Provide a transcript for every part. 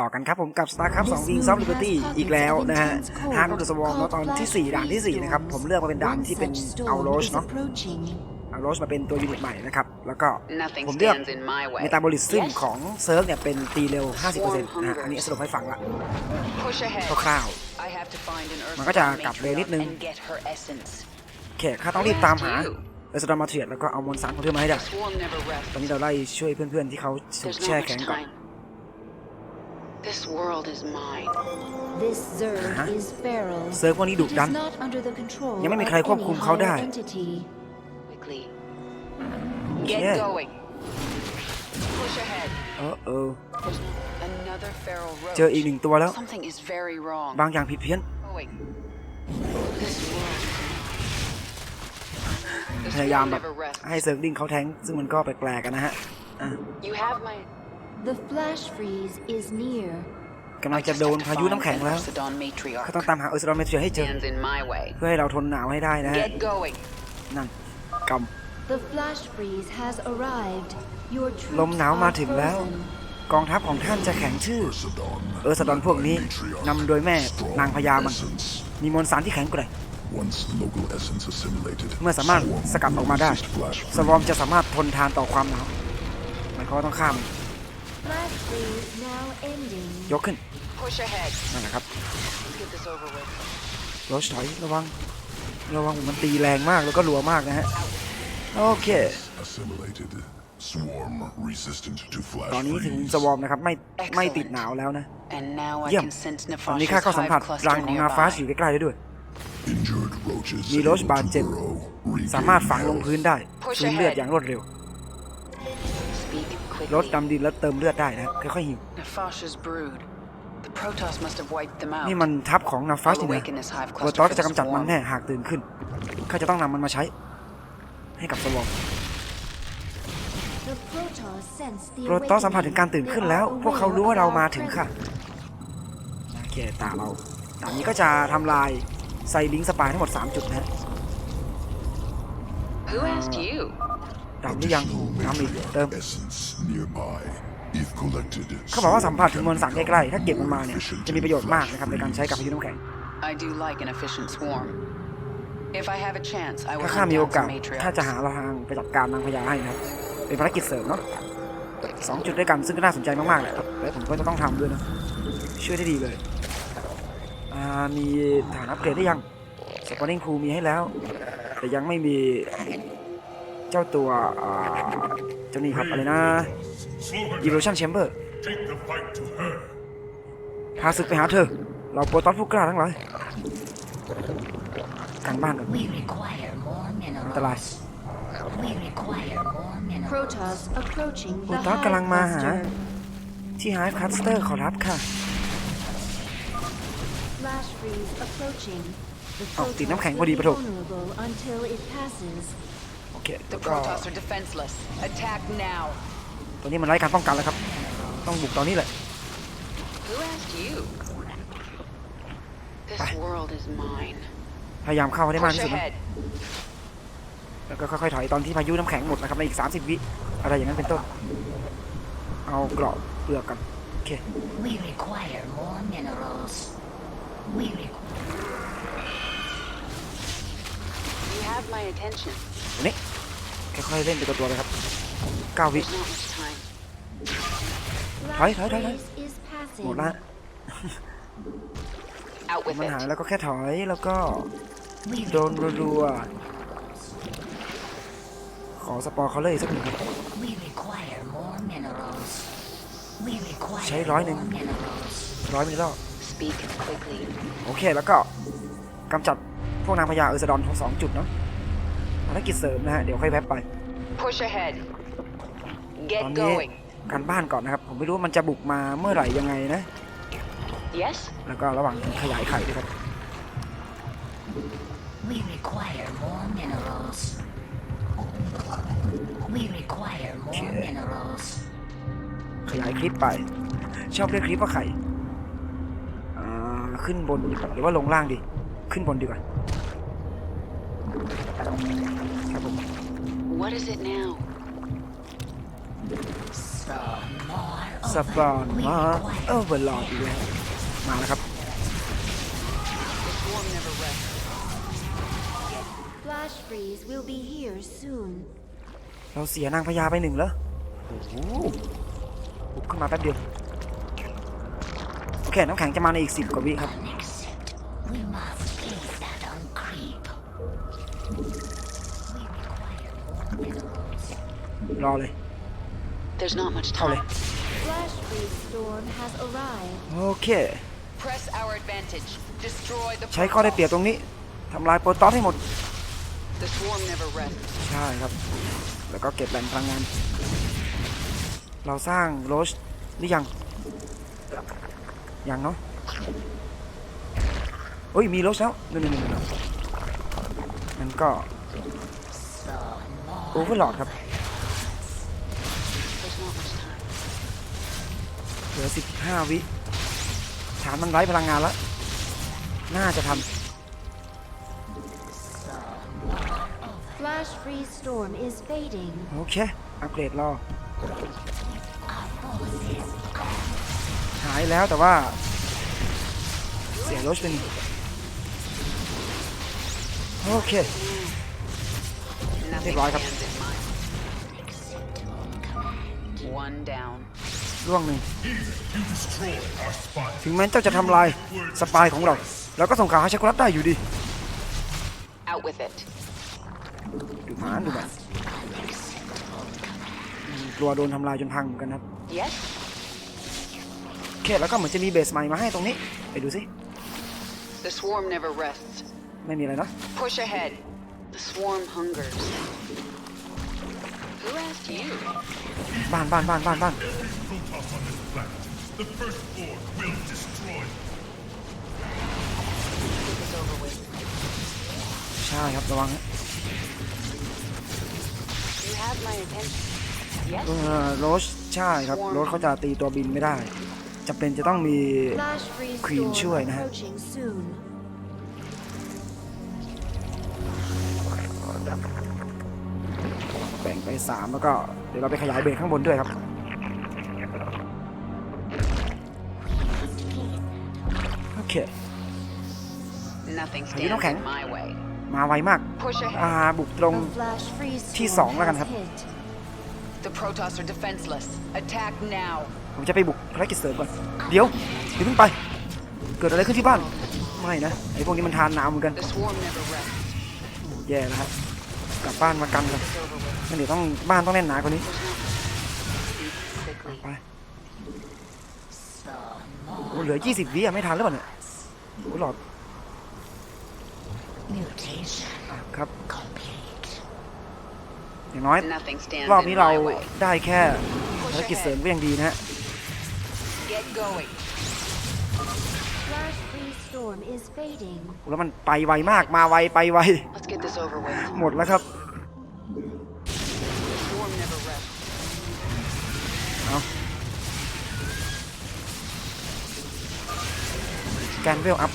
ต่อกันครับผมกับ StarCraft 2 Wings of Liberty อีกแล้วนะฮะ Heart of the Swarm แล้วตอนที่ 4 ด่านที่ 4 นะครับ ผมเลือกมาเป็นด่านที่เป็นเอาโรชเนาะเอาโรชมาเป็นตัวยูนิตใหม่นะครับ แล้วก็ Nothing ผมเลือก stands in my way. เมตาบอลิซึม Yes? ของเซิร์ฟเนี่ยเป็นตีเร็ว 50%นะฮะอันนี้สรุปให้ฟังละ Push ahead. คร่าว I have to find an Earth มันก็จะกลับเร็วนิดนึง and get her essence. ๆโอเคข้าต้องรีบตามหาเอสดอนมาเทียดแล้วก็เอามวลสารของเธอมาให้ได้ Swarm never ตอน rests. นี้เราไล่ช่วยเพื่อนๆที่เขาถูก There's แช่ not แข็ง much ก่อน time. This world is mine. This Zerg Uh-huh. is feral. เซิร์ฟพวกนี้ดุ It ดั is น not under the control ยังไม่มี of ใครควบคุม any เขาได้ higher entity. Quickly. Yeah. Get going. Push ahead. เออเออ There's another feral roach. เจออีกหนึ่งตัวแล้ว Something is very wrong. บางอย่างผิดเพี้ยน Going. This world. The พยายาม swarm แบบ never rests. ให้เซิร์ฟดิ้งเขาแทงค์ซึ่งมันก็แปลกๆกันนะฮะอะ You have my. The flash freeze is near. กำลังจะโดนพายุน้ำแข็งแล้ว Ursidon matriarch เขาต้องตามหาเออร์ซดอนเมเทียให้เจอ stands in my way. เพื่อให้เราทนหนาวให้ได้นะฮะ Get going. นั่นก The flash freeze has arrived. Your ำลม troops หนาวมา are ถึงแล้ว frozen. กองทัพของท่านจะแข็งชื่อ เออร์ซดอนพวกนี้นำโดยแม่นางพญามันมีมวลสารที่แข็งแกร่ง Once local essence assimilated, เมื่อสามารถสกัดออกมาได้ resist flash สวอมจะสามารถทนทานต่อความหนาวหมายความว่าต้องข้าม ยกขึ้น Push ahead. นั่นแหละครับ Let's get this over with. รถถอยระวัง ระวังมันตีแรงมากแล้วก็รัวมากนะฮะ โอเค assimilated. Swarm resistant to ตอน flash นี้ถึง freeze. สวอมนะครับ ไม่ไม่ติดหนาวแล้วนะ And now I เยี่ยม can sense ตอนนี้ข้า Nefash's ก็สัมผัส hive รัง cluster ของนาฟาสอยู่ nearby. ใกล้ๆได้ด้วย Injured roaches มีโรช able บาด to เจ็บ burrow, สามารถ regain ฝังลง health. พื้นได้ Push ฟื้นเลือด ahead อย่างรวดเร็ว Speak รถ quickly. ดำดินแล้วเติมเลือดได้นะค่อยๆหิว Nefash's brood. The Protoss must have wiped them out. นี่มันทัพของนาฟาส I'll นี่นะ awaken this hive โปร cluster ตอส for จะ the กำจัดมัน swarm. แน่หากตื่นขึ้น ข้าจะต้องนำมันมาใช้ ให้กับสวอม The Protoss sense the โปรตอสสัมผัสถึงการตื่น awakening. ขึ้น They แล้ว are พวกเขารู้ว่า aware เรา of มา our ถึงค่ะ presence. โอเคตาเราตามนี้ก็จะทำลายไซลิงสปายทั้งหมด 3 จุดนะฮะ Who asked you? ดำหรือยังดำอีกเติม Essence nearby. If collected, เขาบอกว่าสัมผัสถึงมวลสาร swarm ใกล้ๆถ้าเก็บมันมาเนี่ย efficient จะมีประโยชน์มาก in นะครับในการใช้กับพายุน้ำแข็ง I do like an efficient swarm. If I have a chance, I will ถ้าข้า hunt มีโอ down กาส some ถ้าจะ matriarchs. หาทางไปจัดการนางพญาให้นะครับ เป็นภารกิจเสริมเนาะสองจุดด้วยกันซึ่งก็น่าสนใจมากๆแหละและผมก็จะต้องทำด้วยนะช่วยได้ดีเลยอ่ามีฐานอัปเกรดได้ยังสปอนนิ่งพูมีให้แล้ว แต่ยังไม่มี เจ้าตัวอ่าเจ้านี่ครับอะไรนะ Evolution Chamber Take the fight to her. พาศึกไปหาเธอ เราโปรตอนผู้กล้าทั้งหลายกันบ้านกัน We require more อันตราย minerals. We require more minerals. Protoss approaching โปร the ตอนกำลัง hive มาหา cluster. ที่ไฮคัสเตอร์ขอรับค่ะ Flash freeze approaching. The อ้าวติด Protoss น้ำแข็งพอ will ดี be ปะโถ vulnerable until it passes. โอเค The ก็ Protoss are defenseless. Attack now. ตัวนี้มันไร้การป้องกันแล้วครับ ต้องบุกตอนนี้แหละ Who asked you? This Bye. world is mine. พยายามเข้าให้ได้มาก Push ที่สุดนะ ahead. แล้วก็ค่อยๆถอยตอนที่พายุน้ำแข็งหมดนะครับในอีก 30 วิอะไรอย่างนั้นเป็นต้น เอาเกราะเปลือกกันโอเค We require more minerals. We require. You have my attention. ตัวนี้ค่อยๆเล่นไปตัวตัวๆเลยครับ9วิ There's not much time. Thôi, Flash thôi, thôi, thôi. freeze is หมด passing. ละ Out with มันหาย it. แล้วก็แค่ถอยแล้วก็ We โดนรัวๆขอสปอร์เขาเลยสักหนึ่งครับ We require more minerals. We require ใช้ร้อยหนึ่ง more minerals. ร้อยมิลลิล Speak quickly. โอเคแล้วก็กำจัด พวกนางพญาเออร์ซดอนทั้งสองจุดเนาะภารกิจเสริมนะฮะ เดี๋ยวค่อยแวบไป Push ahead. ต Get อนนี้ going. การบ้านก่อนนะครับ ผมไม่รู้ว่ามันจะบุกมาเมื่อไหร่ยังไงนะ Yes? แล้วก็ระหว่างขยายไข่ด้วยครับ We require more minerals. We require more Okay. minerals. ขยายคลิปไป ชอบเรียกคลิปว่าไข่อ่าขึ้นบนหรือว่าลงล่างดี ขึ้นบนดีกว่า ครับผม What is it now? Some more สปอนมาเออเวอร์ลอดอีกแล้วมาแล้วครับ The swarm never rests. Flash freeze will be here soon. เราเสียนางพญาไปหนึ่งแล้วโอ้โหบุกขึ้นมาแป๊บเดียว โอเค น้ำแข็งจะมาในอีกสิบกว่าวิครับ Except we must รอเลย There's not much เข้าเลย time. Flash freeze storm has arrived. โอเค Press our advantage. Destroy the ใช้ข้อได้เปรียบตรงนี้ทำลายโปรตอสให้หมด The swarm never rests. ใช่ครับ แล้วก็เก็บแหล่งพลังงาน เราสร้างโรชหรือยัง ยังเนาะเฮ้ย มีโรชแล้วนู่นๆๆนั่นก็ So more โอเวอร์ลอดครับ เหลือ 15 วิ ฐานมันไร้พลังงานแล้ว น่าจะทัน Flash freeze storm is fading. โอเค อัปเกรดรอ หายแล้วแต่ว่า เสียโรชเป็นโอเค Nothing right up. stands in my One down. ร่ วงหนึ่ง You destroy our spy. ถึงแม้เจ้าจะทำลายสปายของเราเราก็ส่งข่าวให้ชักรัตได้อยู่ดี Out with it. ดูหมานดูแบบอืมกลัวโดนทำลายจนพังเหมือนกันครับ Yes? โอเคแล้วก็เหมือนจะมีเบสใหม่มาให้ตรงนี้ ไปดูสิ The swarm never rests. ไม่มีอะไรเนอะ บ้านบ้านบ้านบ้านบ้านใช่ครับระวังโรสใช่ครับโรสเขาจะตีตัวบินไม่ได้จะเป็นจะต้องมีควีนช่วยนะฮะ approaching soon. แบ่งไป3แล้วก็เดี๋ยวเราไปขยายเบรกข้างบนด้วยครับ โอเค Nothing Are you stands okay? in my way. มาไวมาก Push อ่า ahead. บุกตรง A flash freeze ที่ storm สองแล้วกัน has ครับ hit. The Protoss are defenseless. Attack now. ผมจะไปบุกภารกิจเสริมก่อน เดี๋ยวเดี๋ยวเพิ่งไป เกิดอะไรขึ้นที่บ้าน ไม่นะ ไอ้พวกนี้มันทานน้ำเหมือนกัน The swarm never rests. แย่แล้วครับกลั บ้านมากันกันมันเดี๋ยวต้องบ้านต้องแน่นหนากว่านี้ไปโอ้เหลือ 20 วิอะไม่ทันหรือเปล่าเนี่ยโอ้หลอดครับ อย่างน้อย รอบนี้เราได้แค่ภารกิจเสริมก็ยังดีนะฮะแล้วมันไปไวมากมาไวไปไว หมดแล้วครับ แกนเวลอัพ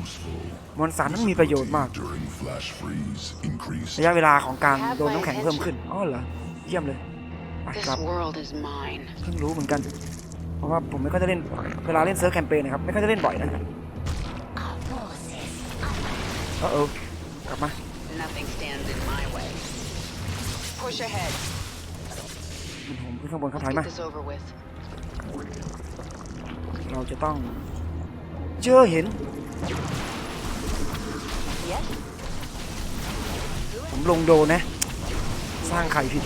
Useful มวลสารนั้นมีประโยชน์มาก during flash freeze. Increased ระยะเวลาของการโดนน้ำแข็งเพิ่มขึ้น อ๋อเหรอ เยี่ยมเลยไป This ครับ world is mine. เพิ่งรู้เหมือนกัน เพราะว่าผมไม่ค่อยจะเล่น เวลาเล่นเซิร์ฟแคมเปญนะครับ ไม่ค่อยจะเล่นบ่อยนะ Our forces เออเออกลับมา Nothing stands in my way. Push ahead. ผมขึ้นข้างบนครับ Let's ถอย get มา this over with. เราจะต้อง เจอเห็น Yes? ผมลงโดนนะ สร้างไข่ผิด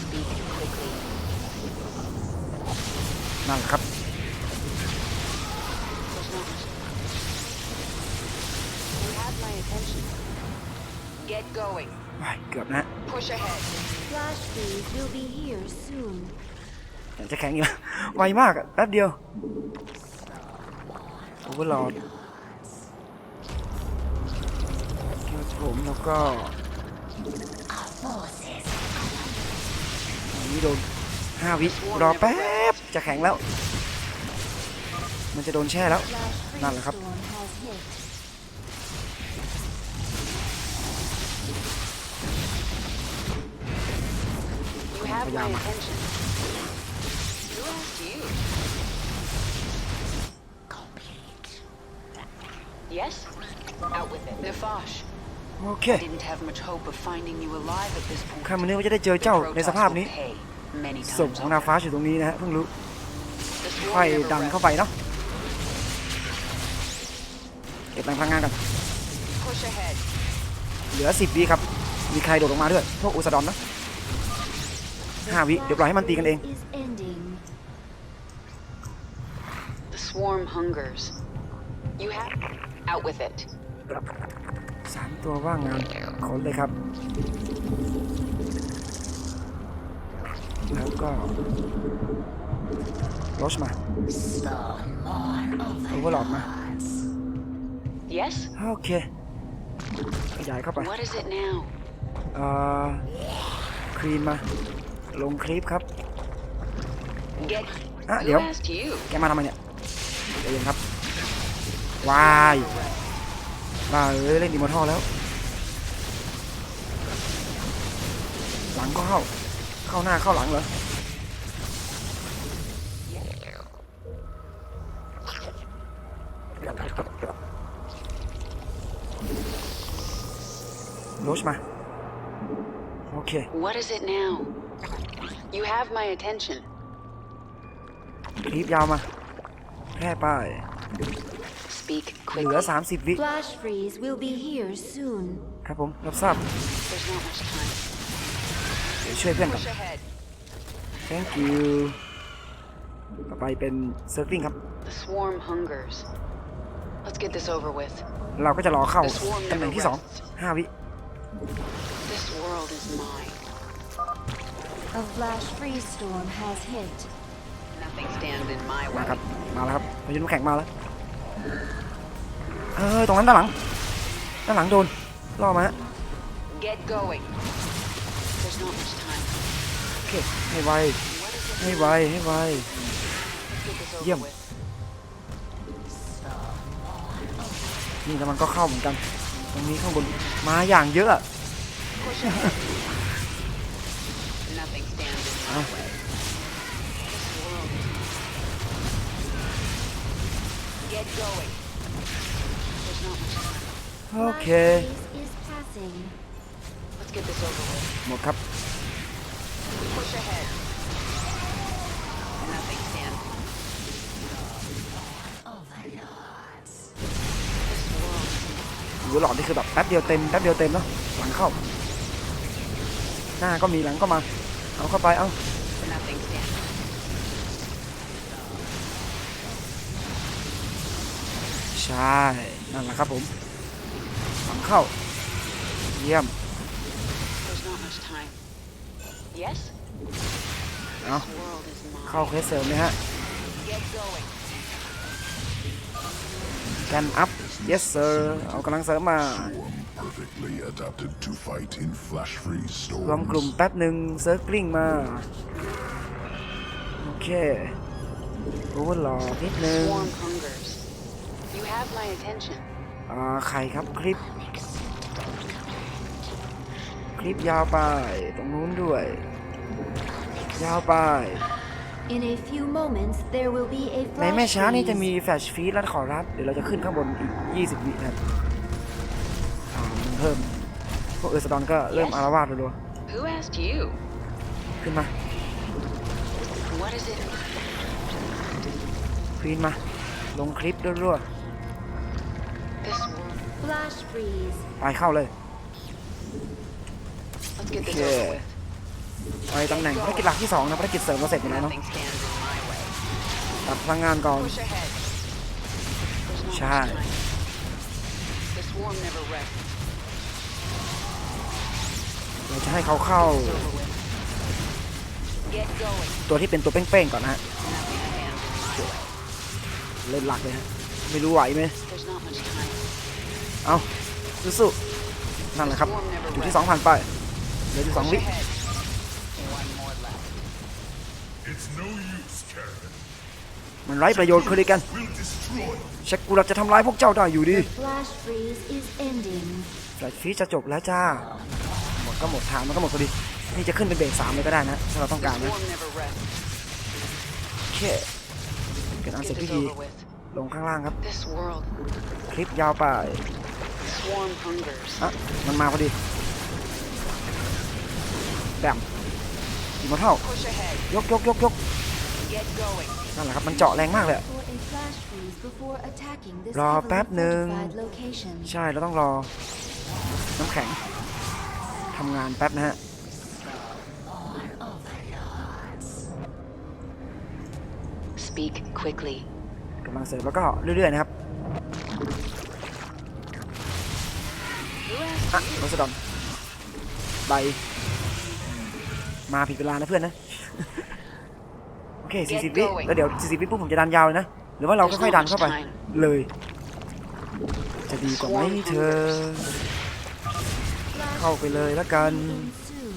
Speak quickly. นั่นแหละครับ There's not much. You have my attention. Get going. ว้ายเกือบนะ Push ahead. Flash freeze will be here soon. อยากจะแข็งอยู่ไวมากอะแป๊บเดียว วกเราผมแล้วก็นี่โดนห้าวิรอแป๊บ จะแข็งแล้ว มันจะโดนแช่แล้ว นั่นแหละครับพยายาม Yes? Out with it. Nefash, โอเค I didn't have much hope of finding you alive at this point. ข้ามันนึกว่าจะได้เจอ The เจ้าในส Protoss ภาพ will นี้ pay many ศพ times ของ over. นาฟ้าอยู่ตรงนี้นะฮะเพิ่งรู้ The swarm ค่อย never ดัน rests. เข้าไปเนาะเก็บแรงพลังงานกัน Push ahead. เหลือสิบวิครับ มีใครโดดลงมาด้วย พวกอุสดอนนะ The ห้าวิ เดี๋ยวปล่อยให้มันตีกันเอง flash is ending. The swarm hungers. You have out with it. สามตัวว่างงานขนเลยครับ แล้วก็โรชมา Spawn more โอเวอร์ลอดมา overlords. Yes? โอเคขยายเข้าไป What is it now? เอ่อครีมมา ลงคลิปครับ Get. Ah, Who điệu. asked you? แกมาทำไมเนี่ยใจเย็นครับ วายว่าเอ้ยเล่นดีมอทอแล้ว หลังก็เข้า เข้าหน้าเข้าหลังเหรอโรชมา โอเค What is it now? You have my attention. คลิปยาวมาแพร่ไป Speak เหลือ quickly. 30 วิ Flash freeze will be here soon. ครับผม รับทราบ There's not much time. เดี๋ยวช่วยเพื่อนก่อน Push ahead. thank you ต่อไปเป็น circling ครับ The swarm hungers. Let's get this over with. เราก็จะรอเข้าตำแหน่งที่ 2 5 วิ This world is mine. A flash freeze storm has hit. Nothing stands in my มา way. ครับ มาแล้วครับพายุน้ำแข็งมาแล้ว เออตรงนั้นด้านหลังด้านหลังโดนล่อมาฮะ Get going. There's not much time. โอเคให้ไว What is it? ให้ไวให้ไว Let's get this over Yum. with. นี่แล้วมันก็เข้าเหมือนกัน ตรงนี้ข้างบนมาอย่างเยอะอะ Push ahead. Nothing stands in my Ah. way. Nothing stands. Overlords. This world. หรือหลอดนี่คือแบบแป๊บเดียวเต็มแป๊บเดียวเต็มเนาะหลังเข้า หน้าก็มีหลังก็มา เอาเข้าไป เอา ใช่ นั่นแหละครับผมหลังเข้า เยี่ยม There's not much time. Yes? เอา This world is mine. เข้าเควสเสริมเลยฮะ Get going. แกนอัพ yes sir เอากำลังเสริมมา Swarm perfectly adapted to fight in flash freeze รวมกลุ่ม storms. แป๊บหนึ่งเซิร์ฟกลิ้งมา โอเคโอเวอร์หลอดนิดนึง Swarm hungers. You have my attention. อ่าใครครับคลิป คลิปยาวไป ตรงนู้นด้วย ยาวไป In a few moments, there will be a ในแม่ flash ช้านี่จะ freeze. มีแฟลชฟีดและขอรับ เดี๋ยวเราจะขึ้นข้างบนอีก 20 วินะครับอ่ามันเพิ่ม พวกเออร์สดอนก็เริ่มอารวาสรัว Who asked you? ๆขึ้นมา What is it? ควีนมา ลงคลิปรัว This world. Flash freeze. ๆไปเข้าเลย Let's get this Okay. over with. ไปตำแหน่งภารกิจหลักที่2นะภารกิจเสริมเราเสร็จไปแล้วเนาะ Nothing stands in my way. ตัดพลังงานก่อน Push ahead. There's not Try. much time. The swarm never rests. เราจะให้เขาเข้า It's over with. Get going. ตัวที่เป็นตัวเป้งๆก่อนนะฮะ Nothing stands in my way. เล่นหลักเลยฮะไม่รู้ไหวไหม There's not much time. เอาสู้ๆนั่นแหละครับจุดที่2ผ่านไปเหลือที่สอง Push วิ ahead. One more left. It's no use, Caravan. มันไร้ประโยชน์คือเลยกัน We'll destroy. เช็คกูเราจะทำร้ายพวกเจ้าได้อยู่ดี Flash freeze is ending. แฟลชฟีจะจบแล้วจ้า หมดก็หมดทางมันก็หมดพอดี นี่จะขึ้นเป็นเบรกสามเลยก็ได้นะ ถ้าเราต้องการนะ Swarm never rests. เคเป็นอัน Let's เสร็จ get พิ this ธี over with. ลงข้างล่างครับ This world, คลิปยาวไป swarm hungers. อะมันมาพอดีแบมอีโมเท่า Push ahead. ยกยกยกยก Get going. นั่นแหละครับ มันเจาะแรงมากเลยอะ For a flash freeze before attacking this รอ heavily แป๊บหนึ่ง fortified location. ใช่เราต้องรอ น้ำแข็งทำงานแป๊บนะฮะ Speak quickly. กำลังเสริมแล้วก็เรื่อยๆนะครับ อะโรสดอนใบมาผิดเวลานะเพื่อนนะ โอเค 40 วิแล้วเดี๋ยว 40 วิปุ๊บผมจะดันยาวเลยนะ หรือว่าเราค่อยๆดันเข้าไป เลย จะดีกว่าไหมเธอ เข้าไปเลยแล้วกัน Soon.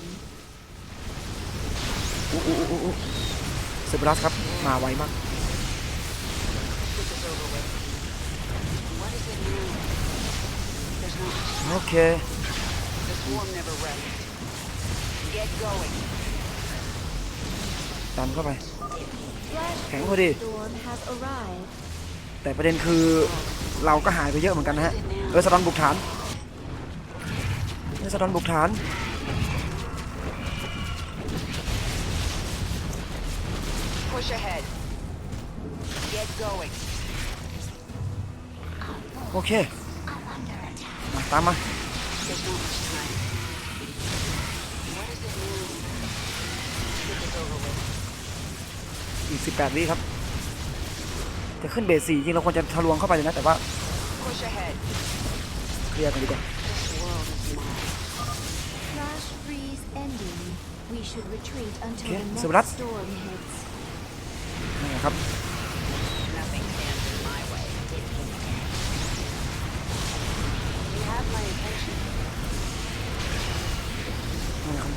อู้อู้อู้อู้เซเบรัสครับ มาไวมาก Get this over with. What is it now? There's not much โอเค The swarm never rests. Get going. ดันเข้าไป Flash แข็งพอดี storm has arrived. แต่ประเด็นคือเราก็หายไปเยอะเหมือนกันนะฮะ เออสตอนบุกฐานเออสตอนบุกฐาน Push ahead. Get going. โอเคมา ตามมา There's not much time. What is it now? Get this over with. อีก18วิครับ จะขึ้นเบสสี่จริงเราควรจะทะลวงเข้าไปเลยนะ แต่ว่า Push ahead. เคลียร์กันดีกว่า This world is mine. Flash freeze ending. We should retreat until Okay, the so next that's- storm hits. นั่นแหละครับ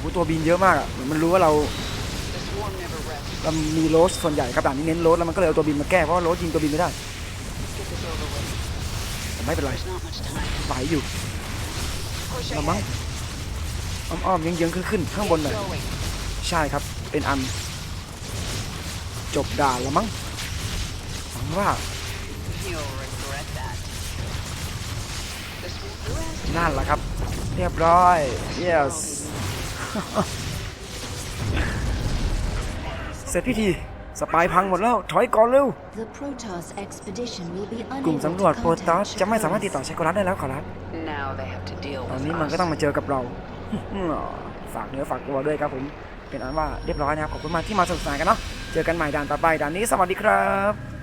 อ้ตัวบินเยอะมากอะมันรู้ว่าเราเรามีโรสส่วนใหญ่ครับด่านนี้เน้นโรสแล้วมันก็เลยเอาตัวบินมาแก้เพราะว่าโรสยิงตัวบินไม่ได้แต่ไม่เป็นไรไหวอยู่ละมั้งอ้อมๆเยื้องๆขึ้นๆข้างบนหน่อยใช่ครับเป็นอัน จบด่านแล้วมั้งหวังว่านั่นแหละครับ เรียบร้อย yes เสร็จพิธี สปายพังหมดแล้ว ถอยก่อนเร็ว The Protoss expedition will be กลุ่ม unable สำรวจ to โปรตอส contact จะไม่สามารถติด Shakuras. ต่อเชโกรัสได้แล้วขอรับ Now they have to deal ตอน with นี้มันก็ us. ต้องมาเจอกับเรา ฝากเนื้อฝากตัวด้วยครับผม เป็นอันว่าเรียบร้อยนะครับ ขอบคุณมากที่มาสนุกสนานกันเนาะ เจอกันใหม่ด่านต่อไปด่านนี้สวัสดีครับ